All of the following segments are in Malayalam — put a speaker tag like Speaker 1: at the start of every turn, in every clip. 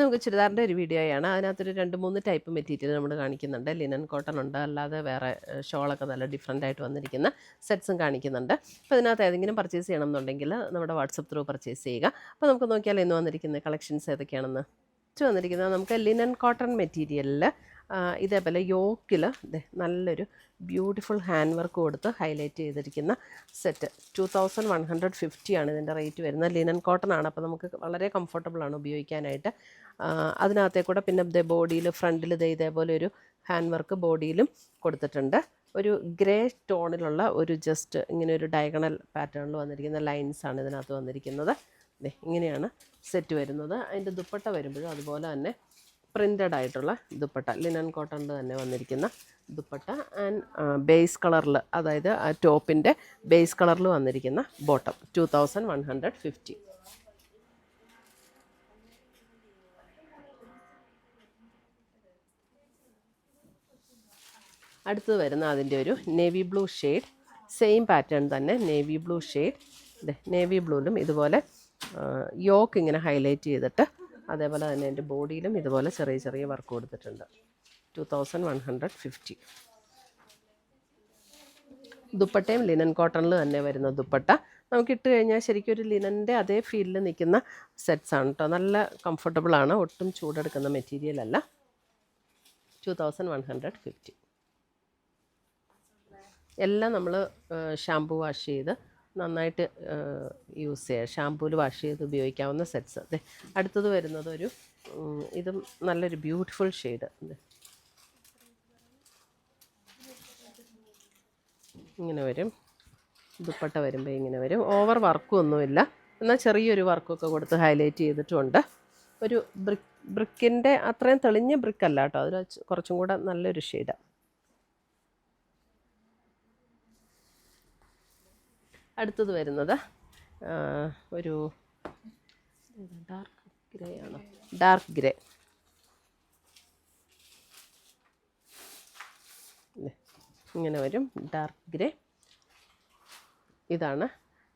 Speaker 1: നമുക്ക് ചുരിദാറിന്റെ ഒരു വീഡിയോയാണ് അതിനകത്തൊരു രണ്ട് മൂന്ന് ടൈപ്പ് മെറ്റീരിയൽ നമ്മൾ കാണിക്കുന്നുണ്ട്. ലിനൻ കോട്ടൺ ഉണ്ട്. അല്ലാതെ വേറെ ഷോളൊക്കെ നല്ല ഡിഫറെന്റ് ആയിട്ട് വന്നിരിക്കുന്ന സെറ്റ്സും കാണിക്കുന്നുണ്ട്. അപ്പോൾ ഇതിനകത്ത് ഏതെങ്കിലും പർച്ചേസ് ചെയ്യണം എന്നുണ്ടെങ്കിൽ നമ്മുടെ വാട്സപ്പ് ത്രൂ പർച്ചേസ് ചെയ്യുക. അപ്പോൾ നമുക്ക് നോക്കിയാൽ ഇന്ന് വന്നിരിക്കുന്ന കളക്ഷൻസ് ഏതൊക്കെയാണെന്ന്. വന്നിരിക്കുന്നത് നമുക്ക് ലിനൻ കോട്ടൺ മെറ്റീരിയലിൽ ഇതേപോലെ യോക്കിൽ നല്ലൊരു ബ്യൂട്ടിഫുൾ ഹാൻഡ് വർക്ക് കൊടുത്ത് ഹൈലൈറ്റ് ചെയ്തിരിക്കുന്ന set. Two thousand one hundred fifty ആണ് ഇതിന്റെ റേറ്റ് വരുന്നത്. ലിനൻ കോട്ടൺ ആണ്. അപ്പോൾ നമുക്ക് വളരെ കംഫർട്ടബിൾ ആണ് ഉപയോഗിക്കാനായിട്ട്. അതിനകത്തെ കൂടെ പിന്നെ ഇതേ ബോഡിയിൽ ഫ്രണ്ടിൽ ഇതേ ഇതേപോലെ ഒരു ഹാൻഡ് വർക്ക് ബോഡിയിലും കൊടുത്തിട്ടുണ്ട്. ഒരു ഗ്രേ ടോണിലുള്ള ഒരു ജസ്റ്റ് ഇങ്ങനെ ഒരു ഡയഗണൽ പാറ്റേണിൽ വന്നിരിക്കുന്ന ലൈൻസ് ആണ് ഇതിനകത്ത് വന്നിരിക്കുന്നത്. ഇങ്ങനെയാണ് സെറ്റ് വരുന്നത്. അതിന്റെ ദുപ്പട്ട വരുമ്പോഴും അതുപോലെ തന്നെ പ്രിന്റഡ് ആയിട്ടുള്ള ദുപ്പട്ട ലിനൻ കോട്ടണിൽ തന്നെ വന്നിരിക്കുന്ന ദുപ്പട്ട. ആൻഡ് ബേസ് കളറിൽ അതായത് ആ ടോപ്പിന്റെ ബേസ് കളറിൽ വന്നിരിക്കുന്ന bottom two thousand one hundred fifty അടുത്ത് വരുന്ന അതിന്റെ ഒരു navy blue shade same pattern തന്നെ നേവി ബ്ലൂ ഷെയ്ഡ് നേവി ബ്ലൂലും ഇതുപോലെ യോക്ക് ഇങ്ങനെ ഹൈലൈറ്റ് ചെയ്തിട്ട് അതേപോലെ തന്നെ എന്റെ ബോഡിയിലും ഇതുപോലെ ചെറിയ ചെറിയ വർക്ക് കൊടുത്തിട്ടുണ്ട്. Two thousand one hundred fifty ദുപ്പട്ടയും ലിനൻ കോട്ടണിൽ തന്നെ വരുന്ന ദുപ്പട്ട. നമുക്ക് ഇട്ട് കഴിഞ്ഞാൽ ശരിക്കും ഒരു ലിനന്റെ അതേ ഫീലിൽ നിൽക്കുന്ന സെറ്റ്സ് ആണ് കേട്ടോ നല്ല കംഫർട്ടബിൾ ആണ്. ഒട്ടും ചൂടെടുക്കുന്ന മെറ്റീരിയൽ അല്ല. Two thousand one hundred fifty എല്ലാം നമ്മൾ ഷാമ്പു വാഷ് ചെയ്ത് നന്നായിട്ട് യൂസ് ചെയ്യുക ഷാമ്പൂവിൽ വാഷ് ചെയ്ത് ഉപയോഗിക്കാവുന്ന സെറ്റ്സ് അതെ അടുത്തത് വരുന്നത് ഒരു ഇതും നല്ലൊരു ബ്യൂട്ടിഫുൾ ഷെയ്ഡ് ഇങ്ങനെ വരും. ദുപ്പട്ട വരുമ്പോൾ ഇങ്ങനെ വരും. ഓവർ വർക്കും ഒന്നുമില്ല. എന്നാൽ ചെറിയൊരു വർക്കൊക്കെ കൊടുത്ത് ഹൈലൈറ്റ് ചെയ്തിട്ടുണ്ട്. ഒരു ബ്രിക്ക് ബ്രിക്കിന്റെ അത്രയും തെളിഞ്ഞ ബ്രിക്കല്ല കേട്ടോ. അതിൽ കുറച്ചും കൂടെ നല്ലൊരു ഷെയ്ഡാണ് അടുത്തത് വരുന്നത് ഒരു ഡാർക്ക് ഗ്രേ ആണ് ഡാർക്ക് ഗ്രേ ഇങ്ങനെ വരും. ഡാർക്ക് ഗ്രേ ഇതാണ്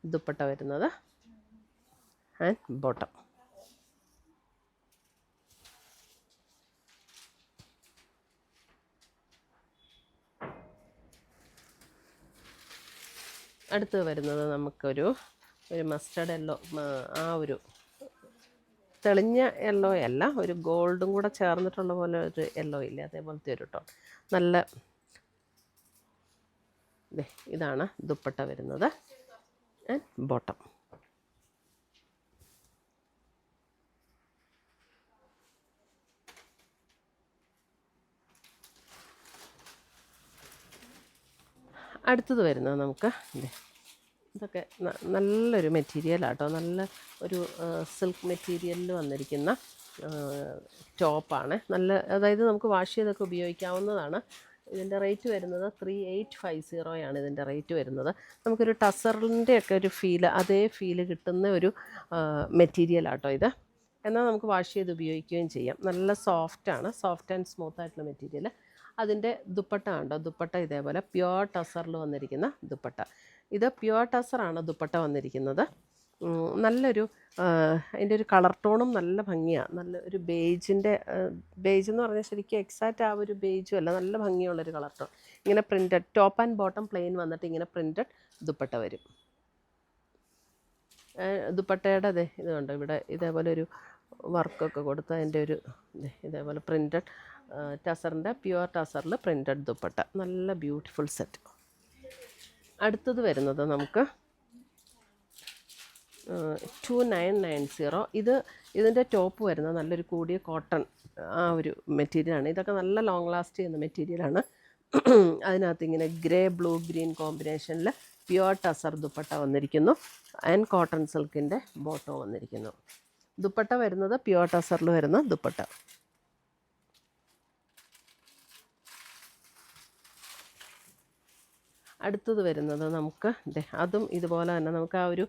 Speaker 1: ദുപ്പട്ട വരുന്നത്. ആൻഡ് ബോട്ടം അടുത്ത് വരുന്നത് നമുക്കൊരു ഒരു മസ്റ്റർഡ് യെല്ലോ ആ ഒരു തെളിഞ്ഞ യെല്ലോ അല്ല ഒരു ഗോൾഡും കൂടെ ചേർന്നിട്ടുള്ള പോലെ ഒരു യെല്ലോ ഇല്ല അതേപോലത്തെ ഒരു ടോൺ നല്ല ഇതാണ് ദുപ്പട്ട വരുന്നത്. ആൻഡ് ബോട്ടം അടുത്തത് വരുന്നത് നമുക്ക്. ഇതൊക്കെ നല്ലൊരു മെറ്റീരിയലാട്ടോ നല്ല ഒരു സിൽക്ക് മെറ്റീരിയലിൽ വന്നിരിക്കുന്ന ടോപ്പാണ് നല്ല അതായത് നമുക്ക് വാഷ് ചെയ്തൊക്കെ ഉപയോഗിക്കാവുന്നതാണ്. ഇതിന്റെ റേറ്റ് വരുന്നത് ത്രീ എയ്റ്റ് ഫൈവ് സീറോയാണ് ഇതിന്റെ റേറ്റ് വരുന്നത്. നമുക്കൊരു ടസറിന്റെ ഒക്കെ ഒരു ഫീൽ അതേ ഫീൽ കിട്ടുന്ന ഒരു മെറ്റീരിയലാട്ടോ ഇത്. എന്നാൽ നമുക്ക് വാഷ് ചെയ്ത് ഉപയോഗിക്കുകയും ചെയ്യാം. നല്ല സോഫ്റ്റാണ് സോഫ്റ്റ് ആൻഡ് സ്മൂത്ത് ആയിട്ടുള്ള മെറ്റീരിയൽ അതിന്റെ ദുപ്പട്ട കണ്ടോ? ദുപ്പട്ട ഇതേപോലെ പ്യുവർ ടസറിൽ വന്നിരിക്കുന്ന ദുപ്പട്ട. ഇത് പ്യുവർ ടസറാണ് ദുപ്പട്ട വന്നിരിക്കുന്നത്. നല്ലൊരു അതിന്റെ ഒരു കളർ ടോണും നല്ല ഭംഗിയാണ് നല്ല ഒരു ബേജിന്റെ ബേജ് എന്ന് പറഞ്ഞാൽ ശരിക്കും എക്സാക്റ്റ് ആ ഒരു ബേജും അല്ല. നല്ല ഭംഗിയുള്ളൊരു കളർ ടോൺ ഇങ്ങനെ printed top and bottom plain വന്നിട്ട് ഇങ്ങനെ പ്രിന്റഡ് ദുപ്പട്ട വരും. ദുപ്പട്ടയുടെ അതെ ഇതുണ്ട് ഇവിടെ ഇതേപോലെ ഒരു വർക്കൊക്കെ കൊടുത്ത് അതിന്റെ ഒരു ഇതേപോലെ പ്രിന്റഡ് ടസറിന്റെ പ്യുവർ ടസറിൽ പ്രിന്റഡ് ദുപ്പട്ട. നല്ല ബ്യൂട്ടിഫുൾ സെറ്റ്. അടുത്തത് വരുന്നത് നമുക്ക് ടു നയൻ നയൻ സീറോ ഇത് ഇതിന്റെ ടോപ്പ് വരുന്ന നല്ലൊരു കൂടിയ കോട്ടൺ ആ ഒരു മെറ്റീരിയലാണ്. ഇതൊക്കെ നല്ല ലോങ് ലാസ്റ്റ് ചെയ്യുന്ന മെറ്റീരിയലാണ്. അതിനകത്ത് ഇങ്ങനെ ഗ്രേ ബ്ലൂ ഗ്രീൻ കോമ്പിനേഷനിൽ പ്യുവർ ടസർ ദുപ്പട്ട വന്നിരിക്കുന്നു. ആൻഡ് കോട്ടൺ സിൽക്കിന്റെ ബോട്ടോ വന്നിരിക്കുന്നു. ദുപ്പട്ട വരുന്നത് പ്യുവർ ടസറിൽ വരുന്ന ദുപ്പട്ട. അടുത്തത് വരുന്നത് നമുക്ക് അതും ഇതുപോലെ തന്നെ നമുക്ക് ആ ഒരു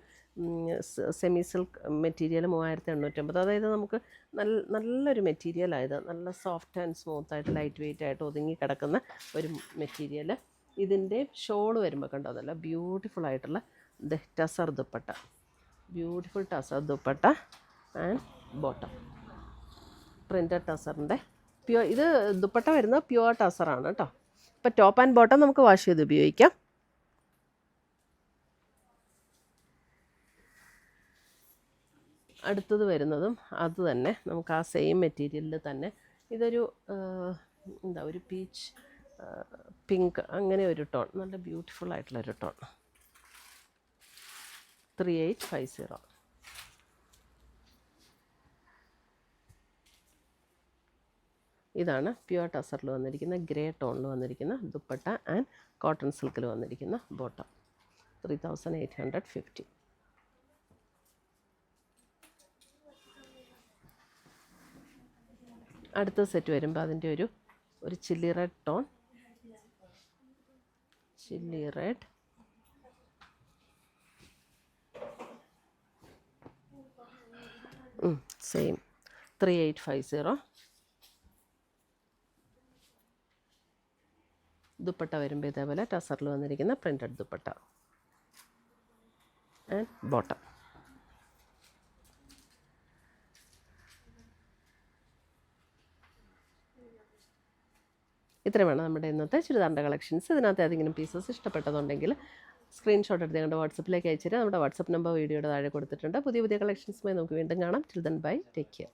Speaker 1: സെമി സിൽക്ക് മെറ്റീരിയൽ മൂവായിരത്തി എണ്ണൂറ്റമ്പത് അതായത് നമുക്ക് നല്ല നല്ലൊരു മെറ്റീരിയലായത് നല്ല സോഫ്റ്റ് ആൻഡ് സ്മൂത്ത് ആയിട്ട് ലൈറ്റ് വെയിറ്റ് ആയിട്ട് ഒതുങ്ങി കിടക്കുന്ന ഒരു മെറ്റീരിയൽ ഇതിന്റെ ഷോൾ വരുമ്പോൾ കണ്ടോ? അതല്ല ബ്യൂട്ടിഫുൾ ആയിട്ടുള്ള tussar dupatta. Beautiful tussar dupatta and bottom printed ടസറിന്റെ pure ഇത് ദുപ്പട്ട വരുന്നത് പ്യുവർ ടസറാണ് കേട്ടോ. ഇപ്പോൾ ടോപ്പ് ആൻഡ് ബോട്ടം നമുക്ക് വാഷ് ചെയ്ത് ഉപയോഗിക്കാം. അടുത്തത് വരുന്നതും അത് തന്നെ. നമുക്ക് ആ സെയിം മെറ്റീരിയലിൽ തന്നെ. ഇതൊരു എന്താ ഒരു പീച്ച് പിങ്ക് അങ്ങനെ ഒരു ടോൺ നല്ല ബ്യൂട്ടിഫുൾ ആയിട്ടുള്ള ഒരു tone three eight five zero ഇതാണ് പ്യുവർ ടസറിൽ വന്നിരിക്കുന്ന ഗ്രേ ടോണിൽ വന്നിരിക്കുന്ന ദുപ്പട്ട ആൻഡ് കോട്ടൺ സിൽക്കിൽ വന്നിരിക്കുന്ന bottom three thousand eight hundred fifty അടുത്ത സെറ്റ് വരുമ്പോൾ അതിന്റെ ഒരു ഒരു chilli red tone chilli red same three eight five zero dupatta വരുമ്പോൾ ഇതേപോലെ ടസറിൽ വന്നിരിക്കുന്ന പ്രിന്റഡ് ദുപ്പട്ട. ആൻഡ് ബോട്ടം ഇത്രയുമാണ് നമ്മുടെ ഇന്നത്തെ ചുരിദാറിന്റെ കളക്ഷൻസ്. ഇതിനകത്ത് ഏതെങ്കിലും പീസസ് ഇഷ്ടപ്പെട്ടതുണ്ടെങ്കിൽ സ്ക്രീൻഷോട്ട് എടുത്ത് ഞങ്ങളുടെ വാട്സപ്പിലേക്ക് അയച്ചിട്ട് നമ്മുടെ വാട്സപ്പ് നമ്പർ വീഡിയോയുടെ താഴെ കൊടുത്തിട്ടുണ്ട്. പുതിയ പുതിയ കളക്ഷൻസുമായി നമുക്ക് വീണ്ടും കാണാം. Children bye take care